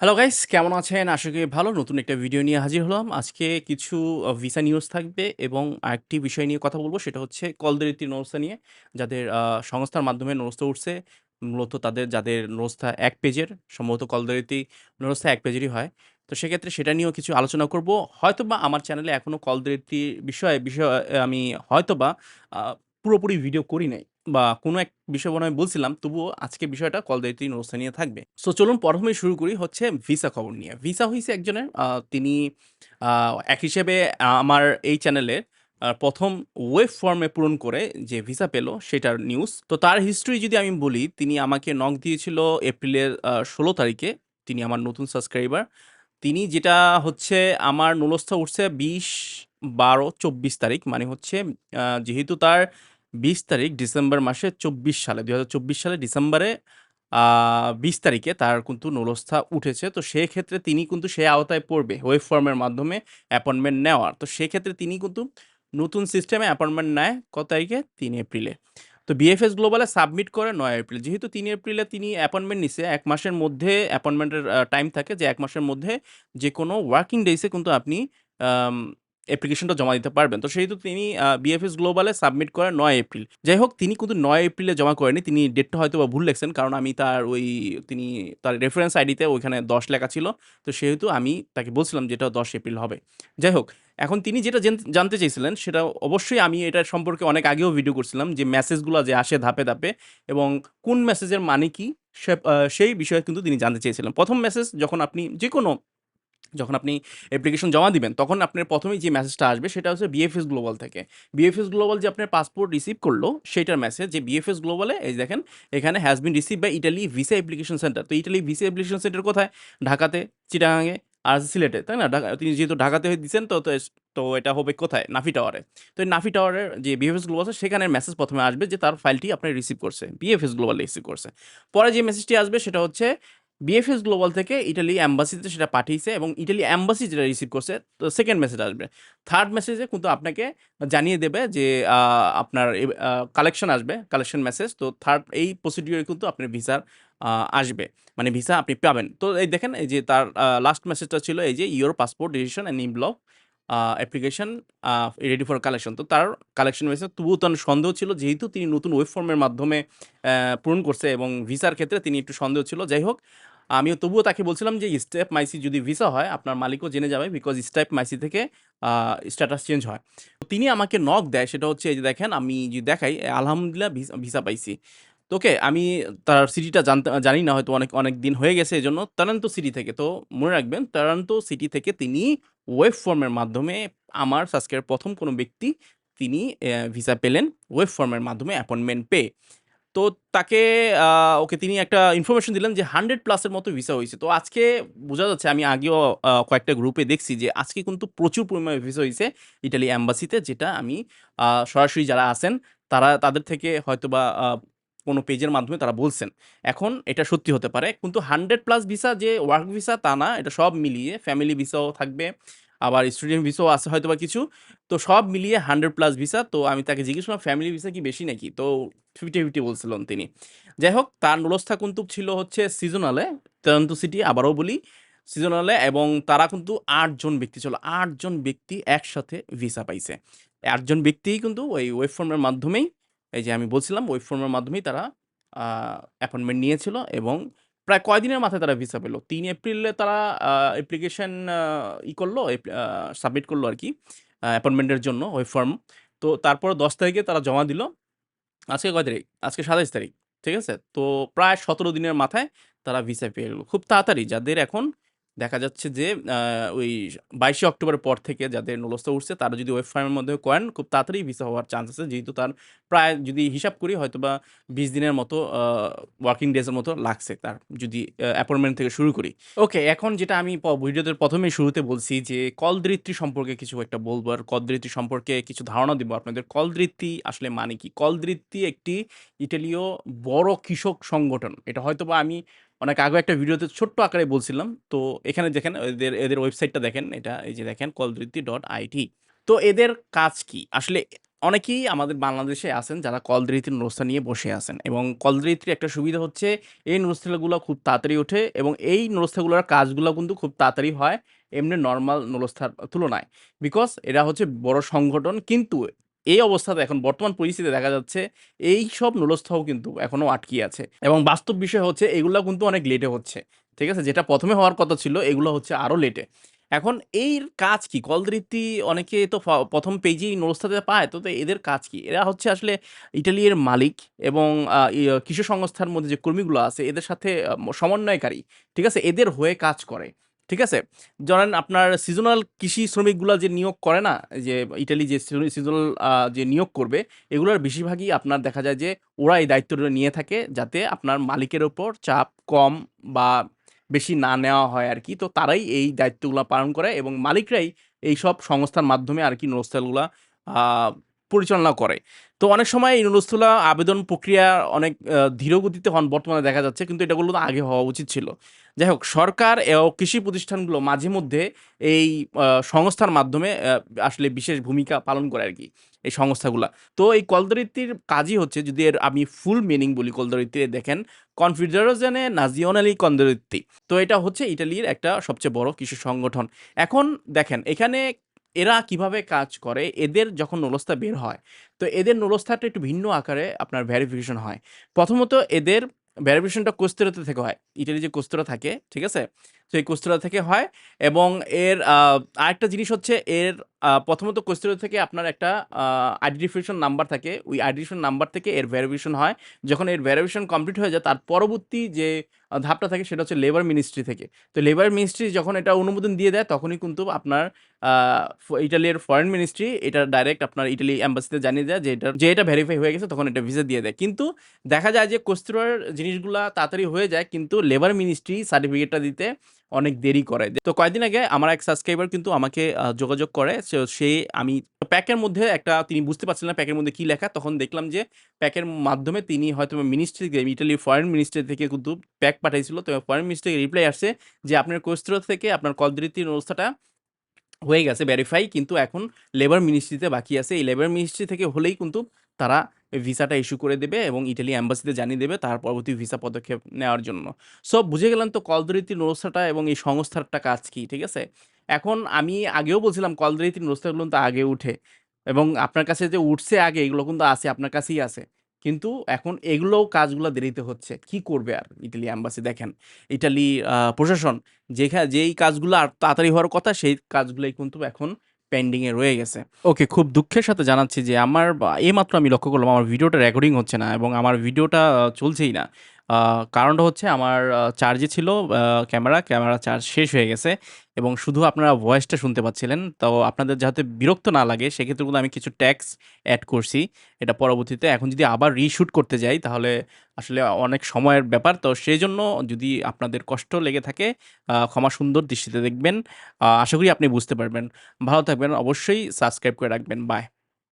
Hello guys কেমন আছেন? আশা করি ভালো। নতুন একটা ভিডিও নিয়ে হাজির হলাম। আজকে কিছু ভিসা নিউজ থাকবে এবং আরেকটি বিষয় নিয়ে কথা বলব সেটা হচ্ছে কলদেরিত্রী নরসা নিয়ে। যাদের সংস্থার মাধ্যমে নরসা উঠছে। মূলত তাদের, যাদের নরসা ১ পেজের, সম্ভবত কলদেরিত্রী নরসা ১ পেজেরই হয়। তো সেক্ষেত্রে সেটা নিয়েও কিছু আলোচনা করব। হয়তোবা আমার চ্যানেলে এখনও কলদেরিত্রী বিষয়ে, বিষয় আমি হয়তোবা পুরোপুরি ভিডিও করি নাই। বা কোনো এক বিষয় মনে বলছিলাম, তবুও আজকে বিষয়টা কলদেরিত্রী নরসা নিয়ে থাকবে। সো চলুন প্রথমে শুরু করি হচ্ছে ভিসা খবর নিয়ে। ভিসা হয়েছে একজনের তিনি এক হিসেবে আমার এই চ্যানেলের প্রথম ওয়েব ফর্মে পূরণ করে যে ভিসা পেল সেটার নিউজ। তো তার হিস্ট্রি যদি আমি বলি, তিনি আমাকে নক দিয়েছিল এপ্রিলের ষোলো তারিখে। তিনি আমার নতুন সাবস্ক্রাইবার। তিনি যেটা হচ্ছে আমার নুলস্থা উঠছে ২০-১২-২৪ তারিখ। মানে হচ্ছে যেহেতু তার ২০ তারিখ ডিসেম্বর মাসে চব্বিশ সালে ২০২৪ সালে ডিসেম্বরে বিশ তারিখে তার কিন্তু নুলস্থা উঠেছে। তো সেক্ষেত্রে তিনি কিন্তু সে আওতায় পড়বে ওয়েব ফর্মের মাধ্যমে অ্যাপয়েন্টমেন্ট নেওয়ার। তো সেক্ষেত্রে তিনি কিন্তু নতুন সিস্টেমে অ্যাপয়েন্টমেন্ট নেয় কত তারিখে? তিন এপ্রিলে। তো বিএফএস গ্লোবালে সাবমিট করে নয় এপ্রিল। যেহেতু তিন এপ্রিলে তিনি অ্যাপয়েন্টমেন্ট নিছে, এক মাসের মধ্যে অ্যাপয়েন্টমেন্টের টাইম থাকে যে এক মাসের মধ্যে যে কোনো ওয়ার্কিং ডেইস কিন্তু আপনি অ্যাপ্লিকেশনটা জমা দিতে পারবেন। তো সেহেতু তিনি বিএফএস গ্লোবালে সাবমিট করে ৯ এপ্রিল। যাই হোক তিনি কিন্তু নয় এপ্রিলে জমা করেনি। তিনি ডেটটা হয়তো বা ভুল লেখছেন। কারণ আমি তার ওই তিনি তার রেফারেন্স আইডিতে ওইখানে ১০ লেখা ছিল। তো সেহেতু আমি তাকে বলছিলাম যে এটা ১০ এপ্রিল হবে। যাই হোক, এখন তিনি যেটা জানতে চেয়েছিলেন সেটা অবশ্যই আমি এটার সম্পর্কে অনেক আগেও ভিডিও করছিলাম যে মেসেজগুলো যে আসে ধাপে, ধাপে এবং কোন মেসেজের মানে কি সেই বিষয়ে কিন্তু তিনি জানতে চেয়েছিলেন। প্রথম মেসেজ যখন আপনি যেকোনো যখন আপনি অ্যাপ্লিকেশন জমা দিবেন, তখন আপনার ১ম এই যে মেসেজটা আসবে সেটা হচ্ছে বিএফএস গ্লোবাল থেকে। বিএফএস গ্লোবাল যে আপনার পাসপোর্ট রিসিভ করল সেটার মেসেজ যে বিএফএস গ্লোবালে এই দেখেন এখানে has been received by Italy visa application centre. তো ইটালি ভিসা অ্যাপ্লিকেশন সেন্টার কোথায়? ঢাকাতে, চিটাগাঙে আর সিলেটে, তাই না? ঢাকা তিনি যেহেতু ঢাকাতে দিছেন তো তো তো এটা হবে কোথায়? নাফি টাওয়ারে। তো এই নাফি টাওয়ারের যে বিএফএস গ্লোবাল আছে সেখানে মেসেজ প্রথমে আসবে যে তার ফাইলটি আপনার রিসিভ করছে। বিএফএস গ্লোবাল রিসিভ করছে। পরে যে মেসেজটি আসবে সেটা হচ্ছে বিএফএস গ্লোবাল থেকে ইটালি অ্যাম্বাসিতে সেটা পাঠিয়েছে এবং ইটালি অ্যাম্বাসি যেটা রিসিভ করছে তো সেকেন্ড মেসেজ আসবে। থার্ড মেসেজে কিন্তু আপনাকে জানিয়ে দেবে যে আপনার কালেকশন আসবে, কালেকশন মেসেজ। তো থার্ড এই প্রসিডিউরে কিন্তু আপনার ভিসার আসবে। মানে ভিসা আপনি পাবেন। তো এই দেখেন এই যে তার লাস্ট মেসেজটা ছিল এই যে your passport decision and a application ready for collection. তো তার কালেকশন মেসেজ তবুও তার সন্দেহ ছিল যেহেতু তিনি নতুন ওয়েব ফর্মের মাধ্যমে পূরণ করছে এবং ভিসার ক্ষেত্রে তিনি একটু সন্দেহ ছিল। যাই হোক, আমিও তবুও তাকে বলছিলাম যে স্টেপ মাইসি যদি ভিসা হয় আপনার মালিকও জেনে যাবে বিকজ স্টেপ মাইসি থেকে স্ট্যাটাস চেঞ্জ হয়। তো তিনি আমাকে নক দেয় সেটা হচ্ছে এই যে দেখেন আমি যদি দেখাই আলহামদুলিল্লাহ ভিসা ভিসা পাইছি। তো ওকে আমি তার সিটিটা জানতে জানি না হয়তো অনেক, অনেক দিন হয়ে গেছে এই জন্য টরন্টো সিটি থেকে। তো মনে রাখবেন টরন্টো সিটি থেকে তিনি ওয়েব ফর্মের মাধ্যমে আমার সাবস্ক্রাইব ১ম কোনো ব্যক্তি তিনি ভিসা পেলেন ওয়েব ফর্মের মাধ্যমে অ্যাপয়েন্টমেন্ট পেয়ে। তো তাকে ওকে তিনি একটা ইনফরমেশন দিলেন যে হান্ড্রেড প্লাসের মতো ভিসা হয়েছে তো আজকে বোঝা যাচ্ছে আমি আগেও কয়েকটা গ্রুপে দেখছি যে আজকে কিন্তু প্রচুর পরিমাণে ভিসা হয়েছে ইটালি অ্যাম্বাসিতে যেটা আমি সরাসরি যারা আছেন, তারা, তাদের থেকে হয়তোবা, আ কোনো পেজের মাধ্যমে তারা বলছেন। এখন এটা সত্যি হতে পারে। কিন্তু 100 প্লাস ভিসা যে ওয়ার্ক ভিসা তা না। এটা সব মিলিয়ে ফ্যামিলি ভিসাও থাকবে। আবার স্টুডেন্ট ভিসাও আছে হয়তো বা কিছু। তো সব মিলিয়ে 100 প্লাস ভিসা। তো আমি তাকে জিজ্ঞেস করলাম ফ্যামিলি ভিসা কি বেশি নাকি? তো 50-50 বলছিলেন তিনি। যাই হোক তার নুলস্থা কিন্তু ছিল হচ্ছে সিজনালে, টরন্টো সিটি আবারও বলি সিজনালে এবং তারা কিন্তু আটজন ব্যক্তি ছিল। আটজন ব্যক্তি একসাথে ভিসা পাইছে। ৮ জন ব্যক্তিই কিন্তু ওই ওয়েব ফর্মের মাধ্যমেই এই যে আমি বলছিলাম ওয়েব ফর্মের মাধ্যমেই তারা অ্যাপয়েন্টমেন্ট নিয়েছিল এবং প্রায় কয়দিনের মাথায় তারা ভিসা পেল তিন এপ্রিলে তারা অ্যাপ্লিকেশন ই করল সাবমিট করল আর কি অ্যাপয়েন্টমেন্টের জন্য ওয়েব ফর্ম। তো তারপর ১০ তারিখে তারা জমা দিল। আজকে কয় তারিখ? আজকে ২৭ তারিখ। ঠিক আছে? তো প্রায় ১৭ দিনের মাথায় তারা ভিসা পেয়ে গেল। খুব তাড়াতাড়ি, যাদের এখন দেখা যাচ্ছে যে ওই ২২শে অক্টোবরের পর থেকে যাদের নুলস্থা উঠছে, তারা যদি ওয়েব ফর্মের মধ্যে করেন, খুব তাড়াতাড়ি ভিসা হওয়ার চান্স আছে। যেহেতু তার প্রায় যদি হিসাব করি হয়তো বা বিশ দিনের মতো ওয়ার্কিং ডেজের মতো লাগছে তার যদি অ্যাপয়েন্টমেন্ট থেকে শুরু করি। ওকে এখন যেটা আমি ভিডিওতে ১ম এই শুরুতে বলছি যে কলদৃষ্টি সম্পর্কে কিছু একটা বলব আর কলদৃষ্টি সম্পর্কে কিছু ধারণা দিব আপনাদের। কলদৃষ্টি আসলে মানে কি? কলদৃষ্টি একটি ইটালীয় বড় কৃষক সংগঠন। এটা হয়তো বা আমি অনেক আগে একটা ভিডিওতে ছোট্ট আকারে বলছিলাম। তো এখানে দেখেন এদের এদের ওয়েবসাইটটা দেখেন। এটা এই যে দেখেন কলদৃত্তি ডট আইটি তো এদের কাজ কি? আসলে অনেকেই আমাদের বাংলাদেশে আছেন যারা কলদ্রিতির নুরস্তা নিয়ে বসে আছেন এবং কলদ্রিতির একটা সুবিধা হচ্ছে এই নুরস্তাগুলো খুব তাড়াতাড়ি ওঠে এবং এই নুরস্তাগুলোর কাজগুলো কিন্তু খুব তাড়াতাড়ি হয় এমনি নর্মাল নুরস্তার তুলনায় বিকজ এরা হচ্ছে বড় সংগঠন, কিন্তু এই অবস্থাতে এখন বর্তমান পরিস্থিতিতে দেখা যাচ্ছে এই সব নুরস্থাও কিন্তু এখনও আটকিয়ে আছে এবং বাস্তব বিষয় হচ্ছে এগুলো কিন্তু অনেক লেটে হচ্ছে ঠিক আছে যেটা প্রথমে হওয়ার কথা ছিল এগুলো হচ্ছে আরও লেটে এখন এর কাজ কি? কলদৃপ্তি অনেকে তো প্রথম ১ম পেজেই নুরস্তাতে পায়। তো, এদের কাজ কি? এরা হচ্ছে আসলে ইটালির মালিক এবং কৃষি সংস্থার মধ্যে যে কর্মীগুলো আছে এদের সাথে সমন্বয়কারী। ঠিক আছে? এদের হয়ে কাজ করে। ঠিক আছে? ধরেন আপনার সিজনাল কৃষি শ্রমিকগুলা যে নিয়োগ করে না? যে ইটালি যে সিজনাল যে নিয়োগ করবে, এগুলোর বেশিরভাগই আপনার দেখা যায় যে ওরা এই দায়িত্বটা নিয়ে থাকে যাতে আপনার মালিকের ওপর চাপ কম বা বেশি না নেওয়া হয় আর কি তো তারাই এই দায়িত্বগুলা পালন করে এবং মালিকরাই এই সব সংস্থার মাধ্যমে আর কি আ পরিচালনা করে। তো অনেক সময় এই নুরস্থগুলা আবেদন প্রক্রিয়া অনেক ধীরগতিতে হন, বর্তমানে দেখা যাচ্ছে। কিন্তু এটাগুলো তো আগে হওয়া উচিত ছিল। যাই হোক, সরকার এও কৃষি প্রতিষ্ঠানগুলো মাঝে মধ্যে এই সংস্থার মাধ্যমে আসলে বিশেষ ভূমিকা পালন করে আর কি, এই সংস্থাগুলা। তো এই কলদরিত্তির কাজই হচ্ছে, যদি এর আমি ফুল মিনিং বলি কলদরিত্তি দেখেন কনফেডারেশনে নাজিওনালি কলদরিত্তি। তো এটা হচ্ছে ইটালির একটা সবচেয়ে বড় কৃষি সংগঠন। এখন দেখেন, এখানে এরা কীভাবে কাজ করে? এদের যখন নলস্থা বের হয়, তো এদের নলস্থাটা একটু ভিন্ন আকারে আপনার ভ্যারিফিকেশন হয়। প্রথমত এদের ভ্যারিফিকেশনটা কোস্তেরতে থেকে হয়। ইটালি যে কোস্তেরা থাকে, ঠিক আছে? তো এই কোস্তেরা থেকে হয় এবং এর আরেকটা জিনিস হচ্ছে এর প্রথমত কোস্তেরা থেকে আপনার একটা আইডেন্টিফিকেশন নাম্বার থাকে। ওই আইডেন্টিফিকেশন নাম্বার থেকে এর ভেরিফিকেশন হয়। যখন এর ভেরিফিকেশন কমপ্লিট হয়ে যায়, তার পরবর্তী যে ধাপটা থাকে সেটা হচ্ছে লেবার মিনিস্ট্রি থেকে। তো লেবার মিনিস্ট্রি যখন এটা অনুমোদন দিয়ে দেয়, তখনই কিন্তু আপনার ইটালির ফরেন মিনিস্ট্রি এটা ডাইরেক্ট আপনার ইটালি এম্বাসিতে জানিয়ে দেয় যে এটা যে এটা ভেরিফাই হয়ে গেছে, তখন এটা ভিসা দিয়ে দেয়। কিন্তু দেখা যায় যে কোস্তেরার জিনিসগুলা তাড়াতাড়ি হয়ে যায়, কিন্তু লেবার মিনিস্ট্রি সার্টিফিকেটটা দিতে অনেক দেরি করে। তো কয়েকদিন আগে আমার এক সাবস্ক্রাইবার কিন্তু আমাকে যোগাযোগ করে। সে আমি, প্যাকের মধ্যে একটা, তিনি বুঝতে পারছিলেন না প্যাকের মধ্যে কি লেখা। তখন দেখলাম যে প্যাকের মাধ্যমে তিনি হয়তোবা মিনিস্ট্রি থেকে ইটালির ফরেন মিনিস্ট্রি থেকে কিন্তু প্যাক পাঠাইছিল। তো ফরেন মিনিস্ট্রি রিপ্লাই আসছে যে আপনার কোস্তেরা থেকে আপনার কলদৃপ্তি অবস্থাটা হয়ে গেছে ভেরিফাই কিন্তু এখন লেবার মিনিস্ট্রিতে বাকি আছে। এই লেবার মিনিস্ট্রি থেকে হলেই কিন্তু তারা ভিসাটা ইস্যু করে দেবে এবং ইটালি এম্বাসিতে জানিয়ে দেবে তার পরবর্তী ভিসা পদক্ষেপ নেওয়ার জন্য। সো বুঝে গেলেন তো কলদরিত্রি নুরস্তাটা এবং এই সংস্থারটা কাজ কি, ঠিক আছে? এখন আমি আগেও বলছিলাম কলদরিত্রি নুরস্তাগুলো কিন্তু আগে উঠে এবং আপনার কাছে যে উঠছে আগে এগুলো কিন্তু আছে আপনার কাছেই আছে। কিন্তু এখন এগুলোও কাজগুলো দেরিতে হচ্ছে। কি করবে আর ইটালি অ্যাম্বাসি দেখেন। ইটালি প্রশাসন যেখানে যেই কাজগুলো আর তাড়াতাড়ি হওয়ার কথা সেই কাজগুলোই কিন্তু এখন পেন্ডিং এ রয়ে গেছে। ওকে, খুব দুঃখের সাথে জানাচ্ছি যে আমার এইমাত্র আমি লক্ষ্য করলাম আমার ভিডিওটা রেকর্ডিং হচ্ছে না এবং আমার ভিডিওটা চলছেই না। কারণটা হচ্ছে আমার চার্জে ছিল ক্যামেরা, ক্যামেরা চার্জ শেষ হয়ে গেছে এবং শুধু আপনারা ভয়েসটা শুনতে পাচ্ছিলেন। তো আপনাদের যাতে বিরক্ত না লাগে সেক্ষেত্রে কিন্তু আমি কিছু ট্যাক্স অ্যাড করছি। এটা পরবর্তীতে এখন যদি আবার রিশুট করতে যাই তাহলে আসলে অনেক সময়ের ব্যাপার। তো সেই জন্য যদি আপনাদের কষ্ট লেগে থাকে ক্ষমা সুন্দর দৃষ্টিতে দেখবেন। আশা করি আপনি বুঝতে পারবেন। ভালো থাকবেন। অবশ্যই সাবস্ক্রাইব করে রাখবেন। বাই।